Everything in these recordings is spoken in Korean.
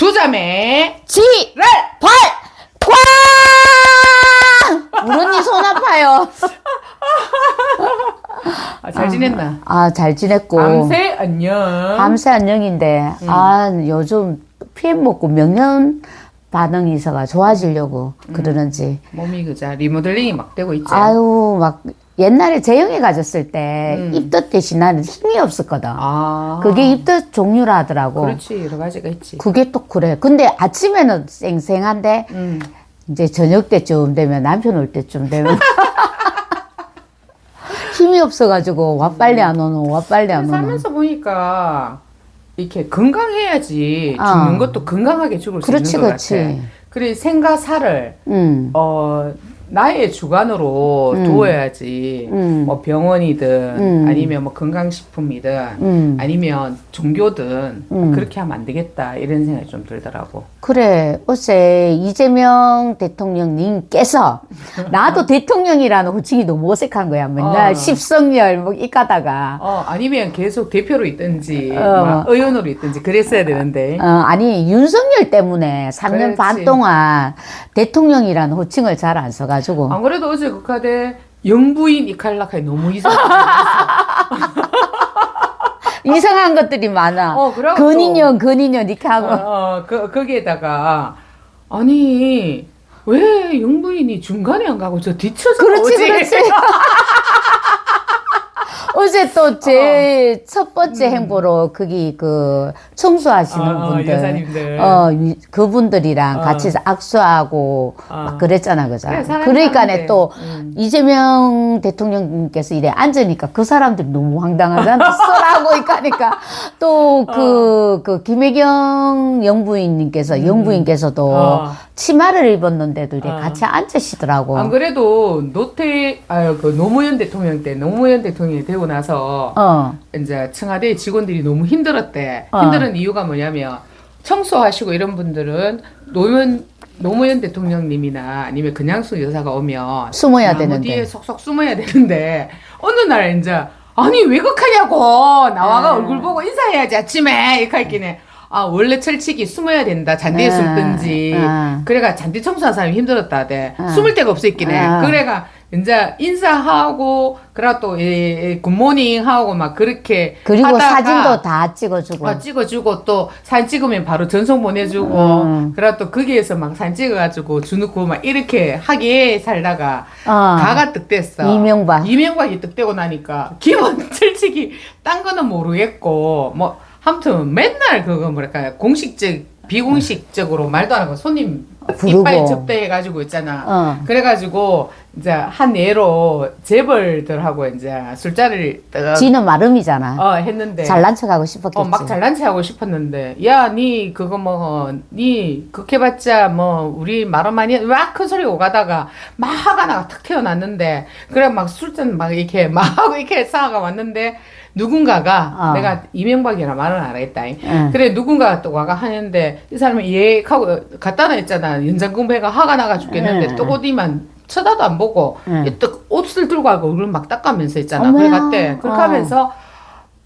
두 자매 지, 를 발, 꽝! 우리 언니 손 아파요. 아, 잘 지냈나? 아, 잘 지냈고. 밤새 안녕. 밤새 안녕인데, 음. 아, 요즘 피임 먹고 명령 반응이 있어가 좋아지려고 음. 그러는지. 몸이 그자 리모델링이 막 되고 있지. 아유, 막, 옛날에 재영이 가졌을 때 음. 입덧 대신 나는 힘이 없었거든. 아. 그게 입덧 종류라 하더라고. 그렇지 여러 가지가 있지. 그게 또 그래. 근데 아침에는 쌩쌩한데, 음. 이제 저녁 때쯤 되면 남편 올 때쯤 되면 힘이 없어가지고 와 빨리 안 오노 와 빨리 안 오노 살면서 보니까 이렇게 건강해야지 어. 죽는 것도 건강하게 죽을 수 그렇지, 있는 것 그렇지. 같아. 그래 생과 사를 음, 어 나의 주관으로 음. 두어야지. 음. 뭐 병원이든 음. 아니면 뭐 건강식품이든 음. 아니면 종교든 음. 그렇게 하면 안 되겠다 이런 생각이 좀 들더라고. 그래 어제 이재명 대통령님께서 나도 대통령이라는 호칭이 너무 어색한 거야 맨날 어. 십성열 뭐 이까다가 어 아니면 계속 대표로 있든지 어. 막 의원으로 있든지 그랬어야 되는데. 어, 아니 윤석열 때문에 3년 반 그렇지. 동안 대통령이라는 호칭을 잘 안 써가지고 안 그래도 어제 그 카드 영부인 이칼라카이 너무 이상하다. 이상한 것들이 많아 어, 그래갖고- 근인연 근인연 이렇게 하고 어, 어, 그, 거기에다가, 아니, 왜 영부인이 중간에 안 가고 저 뒤쳐서 그렇지, 오지? 그렇지. 어제 또 제 첫 번째 행보로 거기 그 청소하시는 어, 어, 분들, 여사님들. 어 위- 그분들이랑 어. 같이 악수하고 어. 막 그랬잖아, 그죠? 그래, 사람이 그러니까네 사는데. 또 음. 이재명 대통령님께서 이래 앉으니까 그 사람들이 너무 황당하잖아. 써라고 이까니까 또 그 그 김혜경 영부인님께서 영부인께서도 어. 치마를 입었는데도 이래 어. 같이 앉으시더라고. 안 그래도 노태, 아유, 그 노무현 대통령 때, 노무현 대통령이 되고 나서, 어. 이제 청와대 직원들이 너무 힘들었대. 어. 힘든 이유가 뭐냐면, 청소하시고 이런 분들은 노무현, 노무현 대통령님이나 아니면 그냥수 여사가 오면 숨어야 되는데. 뒤에 속속 숨어야 되는데 어느 날 이제 아니 왜 극하냐고 나와가 음. 얼굴 보고 인사해야지 아침에 이렇게 했기네 아 원래 철칙이 숨어야 된다 잔디에 음, 숨든지 음. 그래가 잔디 청소한 사람이 힘들었다 대 음. 숨을 데가 없어 있기네 음. 그래가 이제 인사하고 그래 또 이, 이 굿모닝 하고 막 그렇게 그리고 하다가 사진도 다 찍어주고. 어, 찍어주고 또 사진 찍으면 바로 전송 보내주고 음. 그래 또 거기에서 막 사진 찍어가지고 주놓고 막 이렇게 하게 살다가 어. 가가 득됐어. 이명박. 이명박이 득되고 나니까 기본 솔직히 딴 거는 모르겠고 뭐 아무튼 맨날 그거 뭐랄까 공식적 비공식적으로 말도 안 하고 손님 부르고. 이빨 접대해가지고 있잖아. 어. 그래가지고 이제 한 예로 재벌들하고 이제 술자리를 떠- 지는 마름이잖아. 어 했는데 잘난 척하고 싶었겠지. 어, 막 잘난 체 하고 싶었는데, 야, 니, 그거 뭐, 니, 그렇게 봤자, 뭐, 우리 말은 많이, 막큰 소리 오가다가, 막 화가 나가 탁 태어났는데, 그래, 막 술잔 막 이렇게, 막 하고 이렇게 쌓아가 왔는데, 누군가가, 어. 내가 이명박이라 말은 안 하겠다. 응. 그래, 누군가가 또 와가 하는데, 이 사람이 예, 하고, 갖다 놨잖아. 연장공배가 화가 나가 죽겠는데, 응. 또 어디만 쳐다도 안 보고, 응. 이또 옷을 들고 가고 얼굴 막 닦아면서 있잖아. 어머야. 그래 갔대. 그렇게 어. 하면서,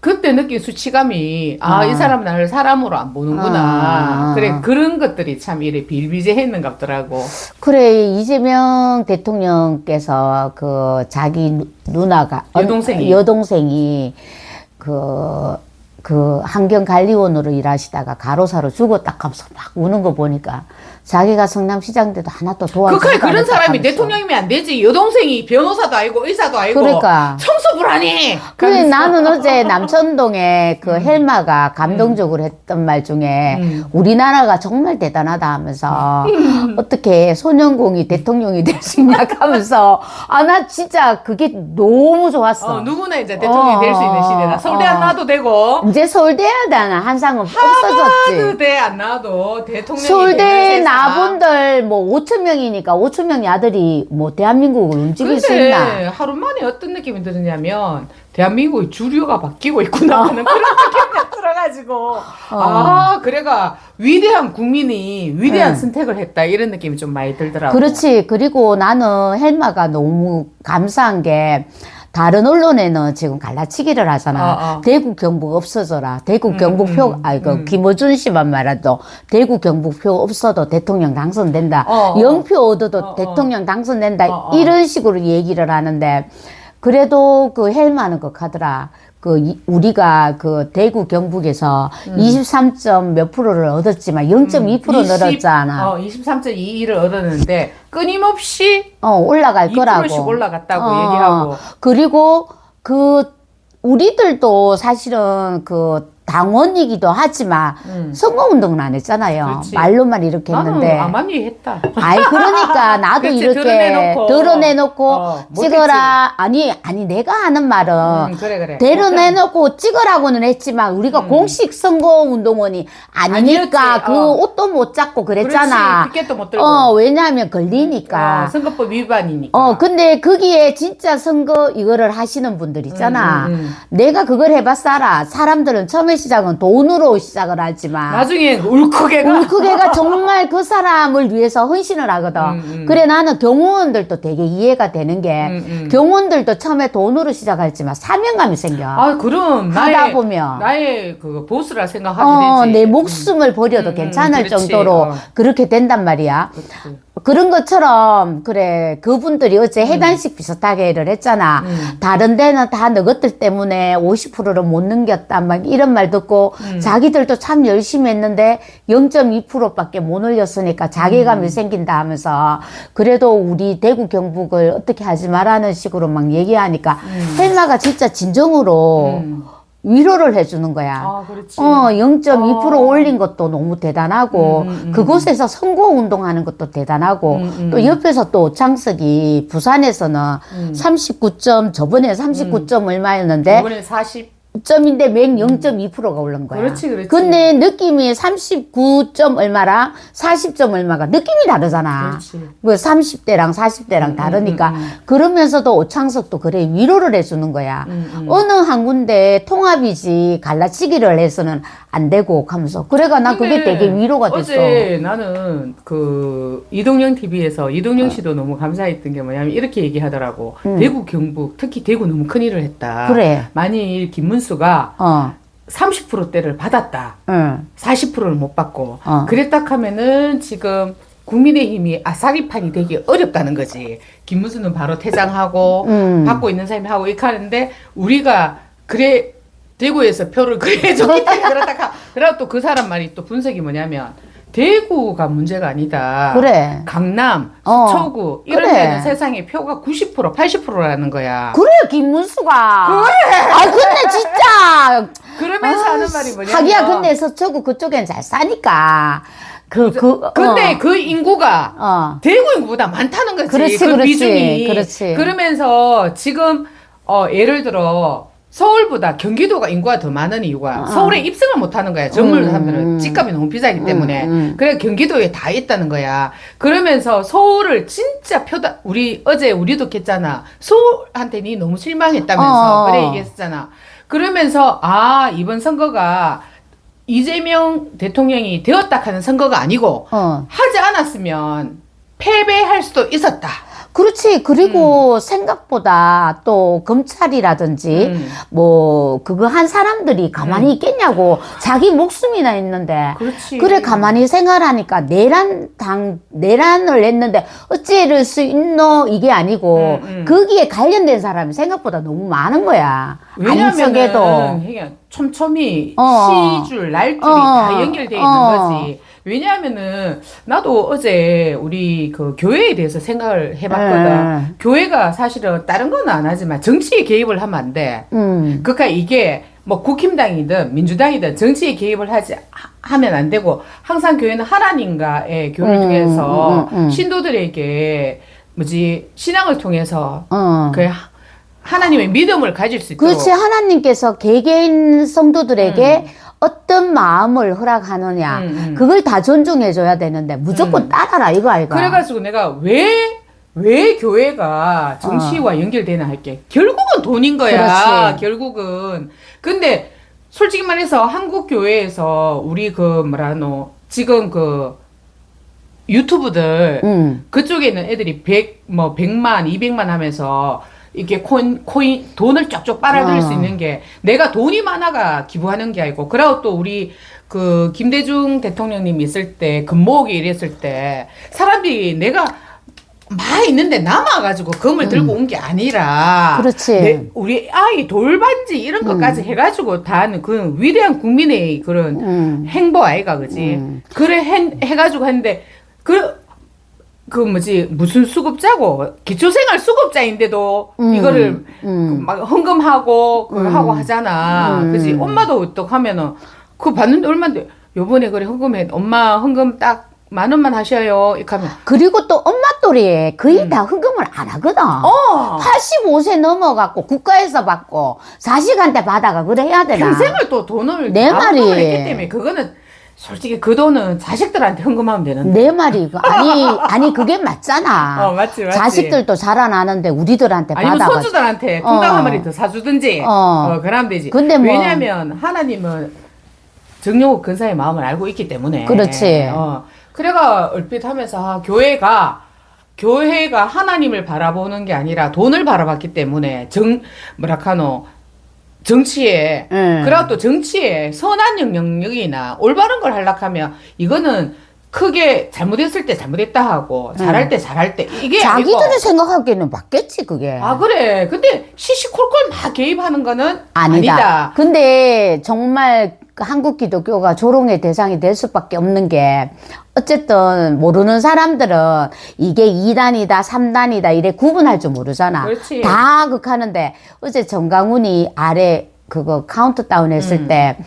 그때 느낀 수치감이 아이 아. 사람 나를 사람으로 안 보는구나 아. 그래 그런 것들이 참 이래 빌비재했는 것 같더라고 그래 이재명 대통령께서 그 자기 누- 누나가 여동생이. 어, 여동생이 그, 그 환경관리원으로 일하시다가 가로사로 죽었다 하면서 막 우는 거 보니까 자기가 성남시장 때도 하나도 도와주지 그래 그런 사람이. 대통령이면 안 되지 여동생이 변호사도 아니고 의사도 아니고 그러니까. 청소부라니 그래 하면서. 나는 어제 남천동에 그 헬마가 감동적으로 했던 말 중에 음. 우리나라가 정말 대단하다 하면서 어떻게 소년공이 대통령이 될 수 있냐 하면서 아 나 진짜 그게 너무 좋았어. 어, 누구나 이제 대통령이 어, 될수 있는 시대다 서울대 어. 안 나와도 되고 이제 서울대에다는 한상은 없어졌지. 하버드대 안 나와도 대통령이 서울대 되 나분들 뭐 5천 명이니까 5천 명의 아들이 뭐 대한민국을 움직일 수 근데 있나? 하루 만에 어떤 느낌이 드느냐면 대한민국의 주류가 바뀌고 있구나 하는 그런 느낌이 들어가지고 아 그래가 위대한 국민이 위대한 응. 선택을 했다 이런 느낌이 좀 많이 들더라고. 그렇지. 그리고 나는 헬마가 너무 감사한 게 다른 언론에는 지금 갈라치기를 하잖아. 어, 어. 대구 경북 없어져라. 대구 음, 경북표 음, 아이고 음. 김어준 씨만 말해도 대구 경북표 없어도 대통령 당선된다. 어, 어. 영표 얻어도 어, 어. 대통령 당선된다. 어, 어. 이런 식으로 얘기를 하는데 그래도 그 헬마는 그 하더라. 그 이- 우리가 그 대구 경북에서 23점 몇 프로를 얻었지만 0.2% 늘었잖아. 어, 23.22를 얻었는데 끊임없이 어, 올라갈 2%씩 거라고. 올라갔다고 어, 얘기하고. 그리고 그 우리들도 사실은 그 당원이기도 하지만 음. 선거운동은 안 했잖아요. 그렇지. 말로만 이렇게 했는데. 아마니 했다. 아이 그러니까 나도 그치, 이렇게 드러내놓고. 드러내놓고 어, 못했지. 찍어라 아니 아니 내가 하는 말은 음, 그래 그래. 드러내놓고 찍으라고는 했지만 우리가 음. 공식 선거운동원이 아니니까 아니었지, 그 어. 옷도 못 잡고 그랬잖아. 그렇지. 피켓도 못 들고. 어 왜냐하면 걸리니까. 어, 선거법 위반이니까. 어, 근데 거기에 진짜 선거 이거를 하시는 분들 있잖아. 음, 음, 음. 내가 그걸 해봤사라. 사람들은 처음에 시작은 돈으로 시작을 하지만. 나중에 울컥해가. 울크게가 정말 그 사람을 위해서 헌신을 하거든. 음, 음. 그래 나는 경호원들도 되게 이해가 되는 게 음, 음. 경호원들도 처음에 돈으로 시작했지만 사명감이 생겨. 아 그럼 하다 나의 보면. 나의 그 보스라 생각하게 어, 되지. 내 목숨을 버려도 음, 음, 괜찮을 그렇지. 정도로 어. 그렇게 된단 말이야. 그렇지. 그런 것처럼 그래 그분들이 어제 해단식 비슷하게를 했잖아. 음. 다른 데는 다 너것들 때문에 50%를 못 넘겼다 막 이런 말 듣고 음. 자기들도 참 열심히 했는데 0.2%밖에 못 올렸으니까 자괴감이 음. 생긴다 하면서 그래도 우리 대구 경북을 어떻게 하지 말라는 식으로 막 얘기하니까 헬마가 진짜 진정으로 음. 위로를 해주는 거야. 아 그렇지. 어, 0.2% 어. 올린 것도 너무 대단하고, 음, 음, 음. 그곳에서 선거 운동하는 것도 대단하고, 음, 음. 또 옆에서 또 오창석이 부산에서는 음. 39점, 저번에 39점 얼마였는데, 이번에 40. 점인데 맹 0.2%가 오른 거야. 그렇지, 그렇지. 근데 느낌이 39점 얼마랑 40점 얼마가 느낌이 다르잖아. 그렇지. 그 30대랑 40대랑 다르니까 음, 음. 그러면서도 오창석도 그래 위로를 해주는 거야. 음, 음. 어느 한 군데 통합이지 갈라치기를 해서는 안 되고 하면서 그래가 나 그게 되게 위로가 됐어. 어제 나는 그 이동영 TV에서 이동영 씨도 너무 감사했던 게 뭐냐면 이렇게 얘기하더라고. 음. 대구 경북 특히 대구 너무 큰 일을 했다. 그래. 만일 김문 수가 어, 30%대를 받았다. 응, 40%를 못 받고 어. 그랬다 하면은 지금 국민의힘이 아싸리판이 되기 어렵다는 거지. 김문수는 바로 퇴장하고 음. 받고 있는 사람이 하고 이렇게 하는데 우리가 그래 대구에서 표를 그래 줬기 때문에 그렇다. 그러고 또 그 사람 말이 또 분석이 뭐냐면 대구가 문제가 아니다. 그래. 강남, 어. 서초구 이런 그래. 데는 세상에 표가 90% 80%라는 거야. 그래 김문수가. 그래. 아 근데 진짜. 그러면서 아, 하는 말이 뭐냐면 하기야 근데 서초구 그쪽엔 잘 사니까. 그 그. 근데 어. 그 인구가 어. 대구 인구보다 많다는 거지. 그렇지, 그 그렇지, 비중이. 그렇지. 그러면서 지금 어 예를 들어 서울보다 경기도가 인구가 더 많은 이유가 어. 서울에 입성을 못 하는 거야. 음, 하면은 음. 집값이 너무 비싸기 때문에. 음, 음. 그래 경기도에 다 있다는 거야. 그러면서 서울을 진짜 표다 우리 어제 우리도 했잖아. 서울한테 니 너무 실망했다면서 어. 그래 얘기했잖아. 그러면서 아 이번 선거가 이재명 대통령이 되었다 하는 선거가 아니고 어. 하지 않았으면 패배할 수도 있었다. 그렇지. 그리고 생각보다 또 검찰이라든지 음. 뭐 그거 한 사람들이 가만히 있겠냐고 자기 목숨이나 있는데 그렇지. 그래 가만히 생활하니까 내란 당 내란을 했는데 어찌 이럴 수 있노 이게 아니고 음, 음. 거기에 관련된 사람이 생각보다 너무 많은 거야. 왜냐면은 그냥 촘촘히 어. 시줄, 날줄이 어. 다 연결돼 있는 어. 거지. 왜냐하면은 나도 어제 우리 그 교회에 대해서 생각을 해봤거든. 네. 교회가 사실은 다른 건 안 하지만 정치에 개입을 하면 안 돼. 음. 그러니까 이게 뭐 국힘당이든 민주당이든 정치에 개입을 하지 하- 하면 안 되고 항상 교회는 하나님과의 교를 음, 통해서 음, 음, 음. 신도들에게 뭐지 신앙을 통해서 어. 그 하- 하나님의 믿음을 가질 수 있도록 그렇지 하나님께서 개개인 성도들에게 어떤 마음을 허락하느냐 음, 음. 그걸 다 존중해 줘야 되는데 무조건 음. 따라라 이거 아이가 그래가지고 내가 왜, 왜 교회가 정치와 연결되나 할게. 결국은 돈인 거야. 어. 그렇지. 결국은. 근데 솔직히 말해서 한국 교회에서 우리 그 뭐라노 지금 그 유튜브들 음. 그쪽에 있는 애들이 100, 뭐 100만, 200만 하면서 이게 코인, 코인 돈을 쫙쫙 빨아들일 수 어. 있는 게 내가 돈이 많아가 기부하는 게 아니고 그리고 또 우리 그 김대중 대통령님 있을 때 금모으기 이랬을 때 사람들이 내가 많이 있는데 남아가지고 금을 들고 온 게 아니라 음. 그렇지. 내- 우리 아이 돌반지 이런 것까지 해가지고 다 하는 그 위대한 국민의 그런 음. 행보 아이가 그지 음. 그래 해, 해가지고 했는데 그, 그 뭐지 무슨 수급자고 기초생활 수급자인데도 음. 이거를 음. 막 헌금하고 그거 음. 하고 하잖아 음. 그지 엄마도 어떡 하면은 그거 받는데 얼마인데 요번에 그래 헌금해 엄마 헌금 딱 만 원만 하셔요 이렇게 하면 그리고 또 엄마 또래 거의 다 헌금을 안 하거든. 음. 어 85세 넘어갖고 국가에서 받고 4시간 대 받아가 그래 해야 되나? 평생을 또 돈을 내 다 말이. 헌금을 했기 때문에 그거는 솔직히 그 돈은 자식들한테 헌금하면 되는데 내 말이 그- 아니 아니 그게 맞잖아. 어 맞지 맞지 자식들도 자라나는데 우리들한테 아니면 받아가. 손주들한테 통닭 어. 한 마리 더 사주든지 어. 어, 그러면 되지 근데 뭐- 왜냐면 하나님은 정용욱 근사의 마음을 알고 있기 때문에 그렇지. 어. 그래가 얼핏 하면서 아, 교회가 교회가 하나님을 바라보는 게 아니라 돈을 바라봤기 때문에 정 뭐라카노 정치에 응. 그리고 또 정치에 선한 영향력이나 올바른 걸 하려면 이거는 크게 잘못했을 때 잘못했다 하고 잘할 때 잘할 때 이게 자기들이 생각하기에는 맞겠지 그게. 아 그래 근데 시시콜콜 막 개입하는 거는 아니다. 아니다. 근데 정말 그 한국 기독교가 조롱의 대상이 될 수밖에 없는 게 어쨌든 모르는 사람들은 이게 2단이다, 3단이다 이래 구분할 줄 모르잖아. 그렇지. 다 극하는데 어제 정강훈이 아래 그거 카운트다운 했을 음. 때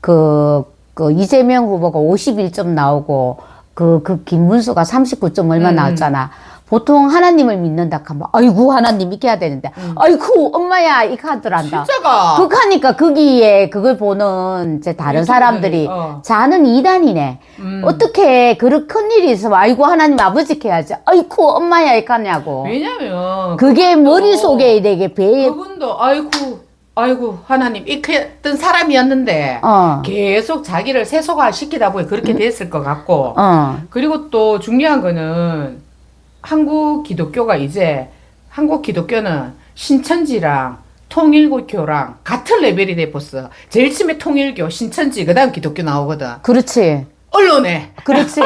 그, 그 이재명 후보가 51점 나오고 그, 그 김문수가 39점 얼마 음. 나왔잖아. 보통 하나님을 믿는다 하면 아이고 하나님 해야 되는데 아이고 엄마야 이렇게 하더란다. 음. 진짜가 극하니까 거기에 그걸 보는 이제 다른 사람들이 어. 자는 이단이네. 음. 어떻게 그런 큰 일이 있으면 아이고 하나님 아버지 해야지. 아이고 엄마야 이렇게 하냐고. 왜냐면 그게 머릿속에 이게 배 그분도 아이고 아이고 하나님 했던 사람이었는데 어. 계속 자기를 세속화 시키다 보니 그렇게 됐을 것 같고 어. 그리고 또 중요한 거는 한국 기독교가 이제 한국 기독교는 신천지랑 통일교랑 같은 레벨이 돼버렸어. 제일 처음에 통일교, 신천지, 그 다음 기독교 나오거든. 그렇지. 언론에. 그렇지.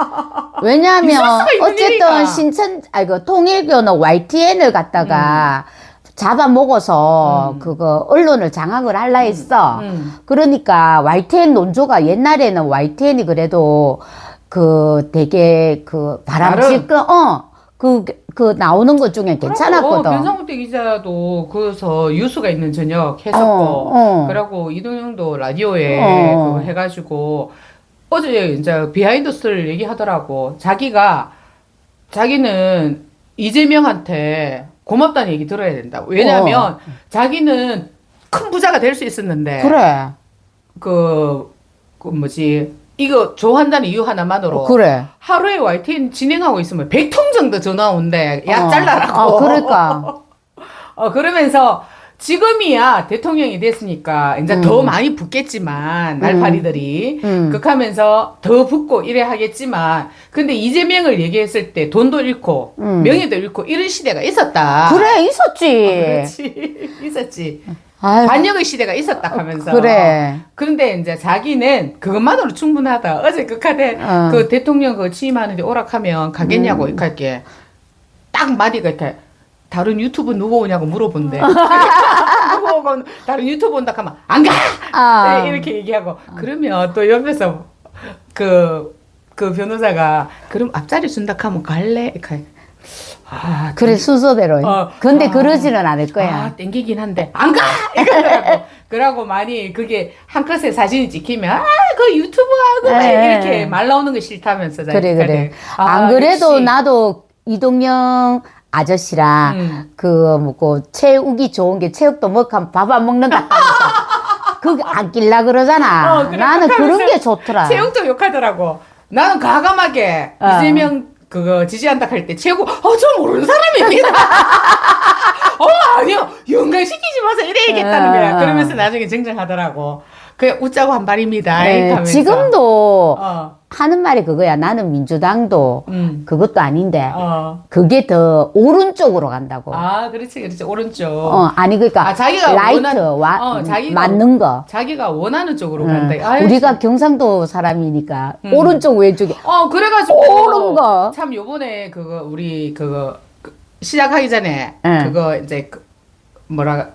왜냐하면 어쨌든. 신천 아이고 통일교는 YTN을 갖다가 잡아먹어서 음. 그거 언론을 장악을 할라 했어. 음. 그러니까 YTN 논조가 옛날에는 YTN이 그래도 그 되게 그 바람직한 어그 그 나오는 것 중에 괜찮았거든. 어, 변상욱대 기자도 그래서 유수가 있는 저녁 했었고, 어, 어. 그리고 이동영도 라디오에 어. 그거 해가지고 어제 이제 비하인드 스토리를 얘기하더라고. 자기가 자기는 이재명한테 고맙다는 얘기 들어야 된다. 왜냐하면 자기는 큰 부자가 될 수 있었는데 어. 그래. 그, 그 뭐지 이거 좋아한다는 이유 하나만으로 그래. 하루에 YTN 진행하고 있으면 100통 정도 전화 온대. 야, 어. 잘라라고. 어, 그러니까. 어, 그러면서 지금이야 대통령이 됐으니까 이제 음. 더 많이 붙겠지만, 날파리들이. 음. 극하면서 더 붙고 이래 하겠지만, 근데 이재명을 얘기했을 때 돈도 잃고, 음. 명예도 잃고, 이런 시대가 있었다. 그래 있었지. 어, 그렇지. 있었지. 아이고, 반역의 시대가 있었다 하면서. 그래. 그런데 이제 자기는 그것만으로 충분하다. 어제 극하대 어. 그 대통령 그 취임하는데 오락하면 가겠냐고 음. 이렇게. 딱 마디가 이렇게 다른 유튜브 누구 오냐고 물어본대. 누구 오고 다른 유튜브 온다 하면 안 가. 아. 네, 이렇게 얘기하고 그러면 또 옆에서 그, 그 변호사가 그럼 앞자리 준다 하면 갈래? 이렇게. 아, 그래 순서대로. 어. 근데 아. 그러지는 않을 거야. 아, 땡기긴 한데, 안 가! 이러더라고. 그러고 많이 그게 한 컷에 사진이 찍히면, 아, 그 유튜브 하고 막 네. 이렇게 말 나오는 거 싫다면서. 그래. 그래. 아, 안 그래도 역시. 나도 이동영 아저씨랑 음. 그 뭐고 체육이 좋은 게 체육도 먹하면 밥 안 먹는다 하면서 그거 안 낄라 그러잖아. 어, 그래. 나는 그런 게 좋더라. 체육도 욕하더라고. 나는 과감하게 어. 이재명 그거 지지한다 할 때 최고, 어, 저 모르는 사람입니다. 어, 아니요. 연관시키지 마세요. 이래 얘기했다는 거야. 어. 그러면서 나중에 정정하더라고. 그냥 웃자고 한 말입니다. 네. 지금도 어. 하는 말이 그거야. 나는 민주당도 음. 그것도 아닌데 어. 그게 더 오른쪽으로 간다고. 아, 그렇지, 그렇지. 오른쪽. 어, 아니 그러니까 아, 자기가 라이트 원한- 와, 어, 자기가- 맞는 거. 자기가 원하는 쪽으로 응. 간다. 아유, 우리가 경상도 사람이니까 음. 오른쪽 왼쪽이 어, 그래가지고. 오른 거. 참, 요번에 그거, 우리 그거, 그 시작하기 전에, 응. 그거 이제, 그 뭐라,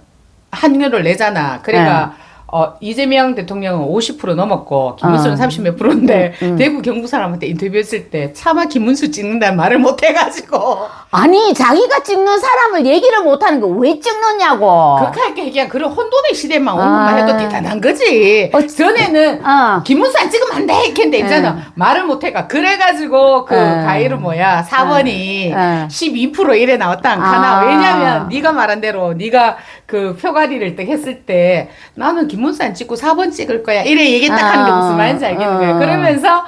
한류를 내잖아. 그러니까, 어, 이재명 대통령은 50% 넘었고, 김문수는 어. 30몇 프로인데, 응, 응. 대구 경북 사람한테 인터뷰했을 때, 차마 김문수 찍는다는 말을 못 해가지고, 아니 자기가 찍는 사람을 얘기를 못하는 거 왜 찍느냐고. 그렇게 그냥 그런 혼돈의 시대만 온 것만 아. 해도 대단한 거지. 어, 전에는 어. 김문수 안 찍으면 안 돼! 이렇게 있잖아. 말을 못 해가. 그래가지고 그 응. 가이로 뭐야. 4번이 응. 12% 이래 나왔다 안 카나. 아. 왜냐면 네가 말한 대로 네가 그 표가리를 딱 했을 때 나는 김문수 안 찍고 4번 찍을 거야. 이래 얘기 딱 하는 게 아. 무슨 말인지 알겠는 거야. 어. 그러면서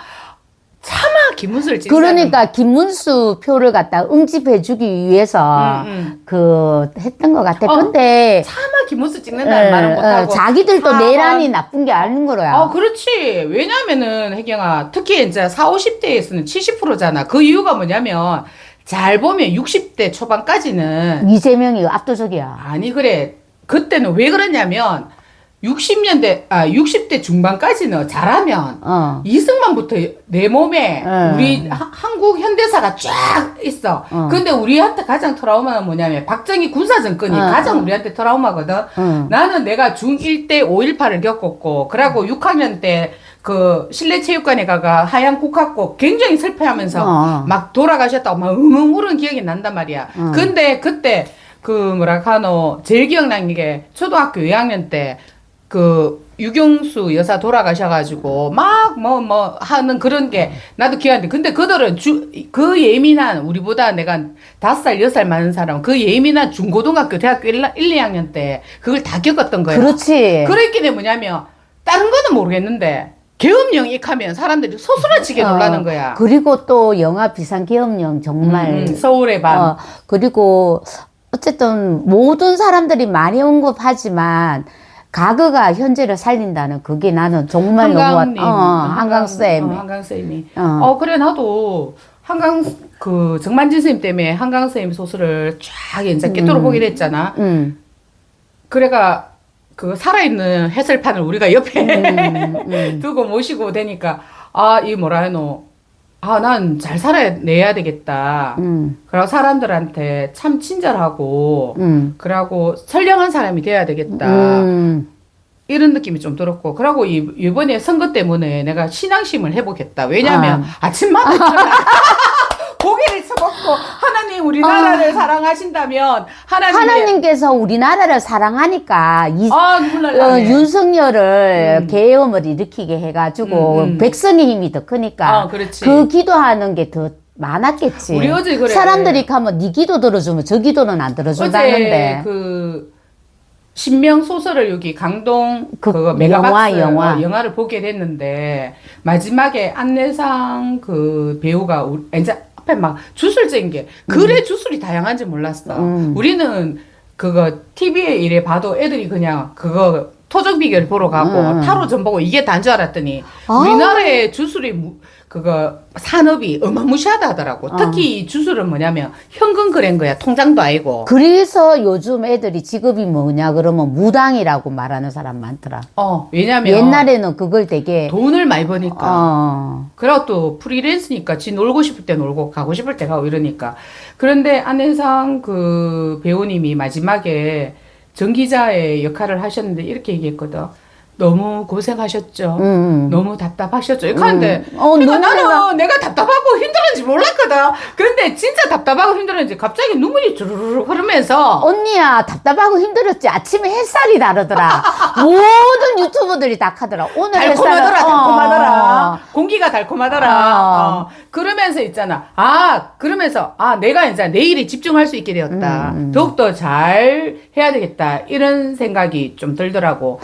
차마 김문수를 찍는 그러니까 김문수 표를 갖다 응집해주기 위해서 음, 음. 그 했던 것 같아. 어. 근데 차마 김문수 찍는다는 예, 말은 어, 못하고 자기들도 4번 내란이 나쁜 게 아닌 거야. 아, 그렇지. 왜냐면은, 혜경아, 특히 이제 4, 50대에서는 70%잖아. 그 이유가 뭐냐면, 잘 보면 60대 초반까지는, 이재명이 압도적이야. 아니, 그래. 그때는 왜 그러냐면, 60년대, 아, 60대 중반까지는 잘하면, 어. 이승만부터 내 몸에 응. 우리 하- 한국 현대사가 쫙 있어. 응. 근데 우리한테 가장 트라우마는 뭐냐면 박정희 군사정권이 응, 가장 응. 우리한테 트라우마거든. 응. 나는 내가 중1 때 5.18을 겪었고, 그러고 6학년 때 그 실내 체육관에 가가 하얀 국화꽃 굉장히 슬퍼하면서 어. 막 돌아가셨다고 막 웅웅 울은 기억이 난단 말이야. 응. 근데 그때 그 뭐라 카노 제일 기억나는 게 초등학교 2학년 때그 유경수 여사 돌아가셔가지고 막 뭐뭐 하는 그런 게 나도 기억나는데 근데 그들은 주, 그 예민한 우리보다 내가 다섯 살 여섯 살 많은 사람 그 예민한 중고등학교 대학교 1, 1 2학년 때 그걸 다 겪었던 거야. 그렇지. 그랬기 때문에 뭐냐면 다른 거는 모르겠는데 계엄령 익하면 사람들이 소스라치게 어, 놀라는 거야. 그리고 또 영화 비상계엄령 정말 음, 음, 서울의 밤. 어, 그리고 어쨌든 모든 사람들이 많이 언급하지만 가그가 현재를 살린다는 그게 나는 정말 한강님, 어, 한강 쌤. 어, 한강 쌤이. 어. 어. 그래 나도 한강 그 정만진 선생님 때문에 한강 선생님 소설을 쫙 이제 깨뚫어 보게 됐잖아. 음, 그래가 그 살아있는 해설판을 우리가 옆에 음, 음. 두고 모시고 되니까 아 이 뭐라 해노 아 난 잘 살아내야 되겠다. 음, 그리고 사람들한테 참 친절하고 음, 그러고 선량한 사람이 돼야 되겠다. 음. 이런 느낌이 좀 들었고 그러고 이, 이번에 선거 때문에 내가 신앙심을 회복했다 왜냐하면 아. 침마다 고개를 쳐먹고 우리나라를 사랑하신다면 하나님의 하나님께서 우리나라를 사랑하니까 이 아 어, 윤석열을 음. 계엄을 일으키게 해가지고 음, 음. 백성의 힘이 더 크니까 아 그 기도하는 게더 많았겠지. 우리 어제 그래. 사람들이 가면 네 기도 들어주면 저 기도는 안 들어준다는데. 그 신명 소설을 여기 강동 그 메가박스 영화, 영화. 어, 영화를 보게 됐는데 마지막에 안내상 그 배우가 우- 이제 앞에 막 주술 쟁게 그래 주술이 다양한지 몰랐어. 음. 우리는 그거 TV에 이래 봐도 애들이 그냥 그거 토종 비결 보러 가고 음. 타로 점 보고 이게 단 줄 알았더니 아. 우리나라의 주술이 무- 그거 산업이 어마무시하다 하더라고. 어. 특히 이 주술은 뭐냐면 현금 거래인 거야. 통장도 아니고. 그래서 요즘 애들이 직업이 뭐냐 그러면 무당이라고 말하는 사람 많더라. 어, 왜냐면 옛날에는 그걸 되게 돈을 많이 버니까. 어, 그리고 또 프리랜스니까 지 놀고 싶을 때 놀고 가고 싶을 때 가고 이러니까. 그런데 안혜상 그 배우님이 마지막에 전기자의 역할을 하셨는데 이렇게 얘기했거든. 너무 고생하셨죠. 음, 음. 너무 답답하셨죠. 이렇게 하는데 음. 어, 그러니까 나는 내가 답답하고 힘들었는지 몰랐거든. 그런데 진짜 답답하고 힘들었는지 갑자기 눈물이 주르륵 흐르면서 언니야 답답하고 힘들었지 아침에 햇살이 다르더라 모든 유튜버들이 다 하더라 오늘 달콤하더라, 햇살은- 달콤하더라. 어. 공기가 달콤하더라. 어. 어. 그러면서 있잖아. 아, 그러면서, 아, 내가 이제 내일에 집중할 수 있게 되었다. 음, 음. 더욱더 잘 해야 되겠다. 이런 생각이 좀 들더라고.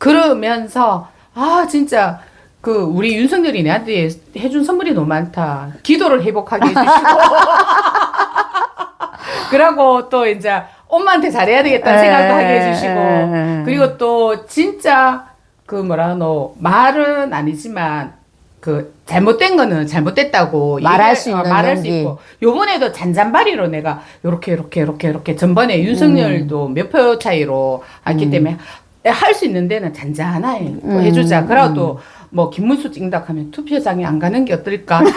그러면서, 아, 진짜, 그, 우리 윤석열이 내한테 해준 선물이 너무 많다. 기도를 회복하게 해주시고. 그러고 또 이제 엄마한테 잘해야 되겠다는 에, 생각도 하게 해주시고. 에, 에. 그리고 또 진짜 그 뭐라 너 말은 아니지만 그 잘못된 거는 잘못됐다고 말할 수 어, 있는 말할. 수 있고 요번에도 잔잔바리로 내가 요렇게 요렇게 요렇게 요렇게 전번에 윤석열도 음. 몇표 차이로 했기 때문에 할 수 있는 데는 잔잔하게 또 음. 해주자. 그래도 뭐 김문수 찍는다 하면 투표장에 안 가는 게 어떨까?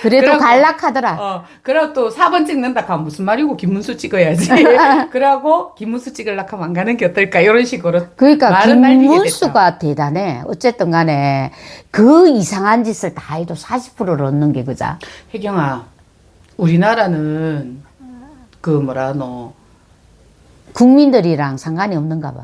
그래도 그러고- 갈락하더라. 어, 그리고 또 4번 찍는다 하면 무슨 말이고 김문수 찍어야지. 그러고 김문수 찍으려고 하면 안 가는 게 어떨까? 이런 식으로. 그러니까 김문수가 대단해. 어쨌든 간에 그 이상한 짓을 다 해도 40%를 얻는 게 그자. 혜경아, 우리나라는 그 뭐라 너 국민들이랑 상관이 없는가 봐.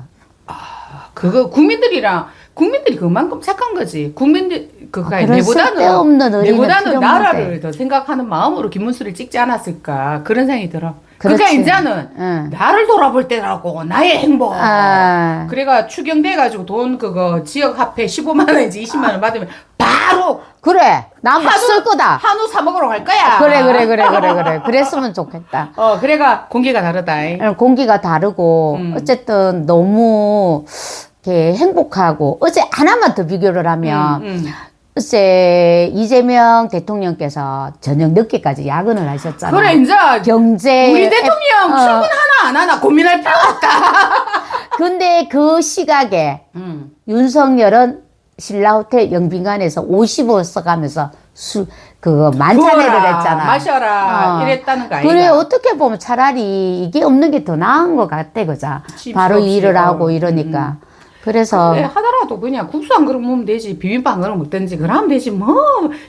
그거 국민들이랑 국민들이 그만큼 착한 거지. 국민들 그가 아, 내보다는 내보다는 나라를. 더 생각하는 마음으로 김문수를 찍지 않았을까 그런 생각이 들어. 그렇지. 그러니까 이제는 응. 나를 돌아볼 때라고 나의 행복. 아. 그래가 추경돼 가지고 돈 그거 지역 화폐 15만 원인지 20만 원 받으면 바로 그래. 나막 쓸 거다. 한우 사 먹으러 갈 거야. 그래, 그래, 그래, 그래, 그래. 그랬으면 좋겠다. 어 그래가 공기가 다르다. 공기가 다르고, 음. 어쨌든 너무 이렇게 행복하고, 어제 하나만 더 비교를 하면, 음, 음. 어제 이재명 대통령께서 저녁 늦게까지 야근을 하셨잖아. 그래 이제 경제. 우리 대통령 어. 출근 하나 안 하나 고민할 필요가 없다. 근데 그 시각에 음. 윤석열은 신라호텔 영빈관에서 50원 써가면서 술, 그거 만찬회를 부어라, 했잖아. 마셔라 어. 이랬다는 거 아이가. 그래, 어떻게 보면 차라리 이게 없는 게 더 나은 것 같아, 그자. 바로 없이, 일을 어. 하고 이러니까. 그래서, 그래, 하더라도 그냥 국수 한 그릇 먹으면 되지 비빔밥 한 그릇 먹든지 그러면 되지 뭐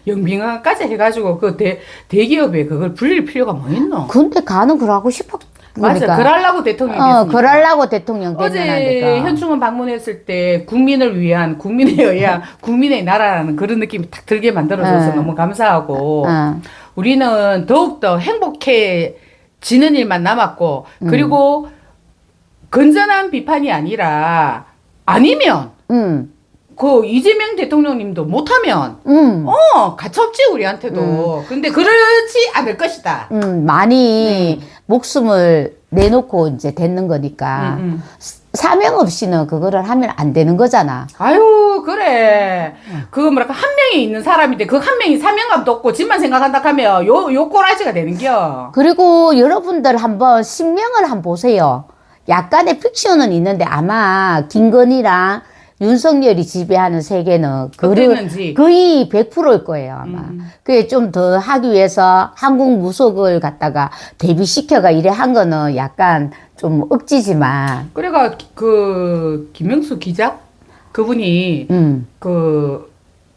영빙화까지 해가지고 그 대, 대기업에 그걸 불릴 필요가 뭐 있노 근데 가는 걸 하고 싶 어. 맞아 그러려고 대통령이 어, 됐으니까. 그러려고 대통령 어제. 현충원 방문했을 때 국민을 위한 국민에 의한 국민의 나라라는 그런 느낌이 탁 들게 만들어줘서 네. 너무 감사하고 어. 우리는 더욱더 행복해지는 일만 남았고 음. 그리고 건전한 비판이 아니라 아니면 음, 그 이재명 대통령님도 못하면 음, 어 가차없지 우리한테도 근데 그렇지 않을 것이다 음, 많이 목숨을 내놓고 이제 됐는 거니까. 음, 음. 사명 없이는 그거를 하면 안 되는 거잖아. 아유 그래 음. 그거 뭐랄까 한 명이 있는 사람인데 그 한 명이 사명감도 없고 집만 생각한다 하면 요 요 꼬라지가 되는겨 그리고 여러분들 한번 신명을 한번 보세요. 약간의 픽션은 있는데 아마 김건희랑 윤석열이 지배하는 세계는 거의-. 거의 100%일 거예요 아마. 음. 그게 좀 더 하기 위해서 한국 무속을 갖다가 대비시켜가 이래 한 거는 약간 좀 억지지만, 그래가 그 김영수 기자 그분이 음, 그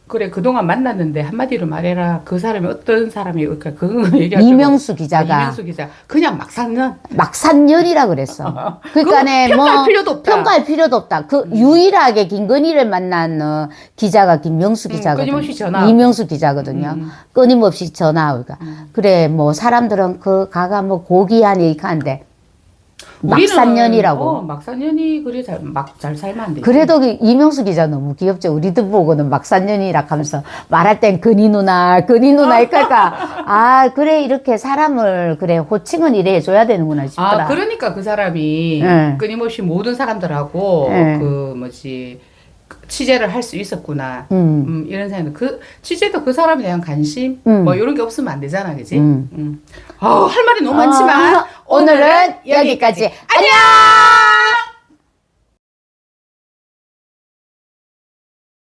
그래 그동안 만났는데 한마디로 말해라 그 사람이 어떤 사람이 그러니까 그거 얘기하고 이명수 기자가 이명수 기자 그냥 막 샀는 막 산년이라 그랬어. 그러니까네 그거 뭐 평가할 필요도 없다. 음. 평가할 필요도 없다. 그 유일하게 김건희를 만난 어, 기자가 김명수 음, 기자거든. 끊임없이 전화하고. 이명수 기자거든요. 음. 끊임없이 전화하고. 그래 뭐 사람들은 그 가가 뭐 고귀한 얘기하는데 막산년이라고. 어, 막산년이 그래 막잘 살면 안 되지 그래도 그 이명수 기자 너무 귀엽죠. 우리들 보고는 막산년이라 하면서 말할 땐 근이 누나, 근이 누나 할까까. 아, 그래, 이렇게 사람을, 그래, 호칭은 이래 해줘야 되는구나 싶더라. 아 그러니까 그 사람이 네. 끊임없이 모든 사람들하고 네. 그 뭐지 그 취재를 할 수 있었구나 음. 음, 이런 생각 그 취재도 그 사람에 대한 관심 음. 뭐 이런 게 없으면 안 되잖아 그지 음. 음. 아, 할 말이 너무 많지만 아, 오늘은 여기까지. 안녕!